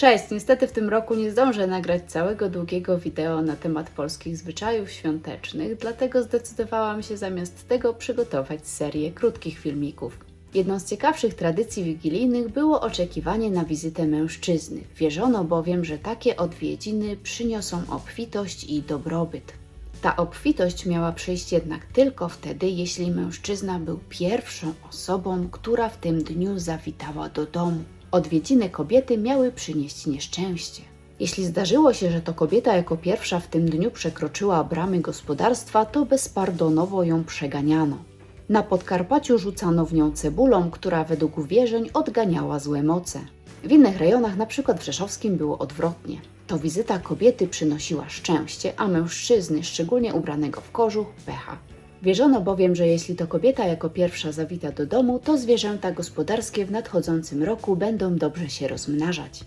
Cześć, niestety w tym roku nie zdążę nagrać całego długiego wideo na temat polskich zwyczajów świątecznych, dlatego zdecydowałam się zamiast tego przygotować serię krótkich filmików. Jedną z ciekawszych tradycji wigilijnych było oczekiwanie na wizytę mężczyzny. Wierzono bowiem, że takie odwiedziny przyniosą obfitość i dobrobyt. Ta obfitość miała przyjść jednak tylko wtedy, jeśli mężczyzna był pierwszą osobą, która w tym dniu zawitała do domu. Odwiedziny kobiety miały przynieść nieszczęście. Jeśli zdarzyło się, że to kobieta jako pierwsza w tym dniu przekroczyła bramy gospodarstwa, to bezpardonowo ją przeganiano. Na Podkarpaciu rzucano w nią cebulą, która według wierzeń odganiała złe moce. W innych rejonach, np. w Rzeszowskim, było odwrotnie. To wizyta kobiety przynosiła szczęście, a mężczyzny, szczególnie ubranego w kożuch, pecha. Wierzono bowiem, że jeśli to kobieta jako pierwsza zawita do domu, to zwierzęta gospodarskie w nadchodzącym roku będą dobrze się rozmnażać.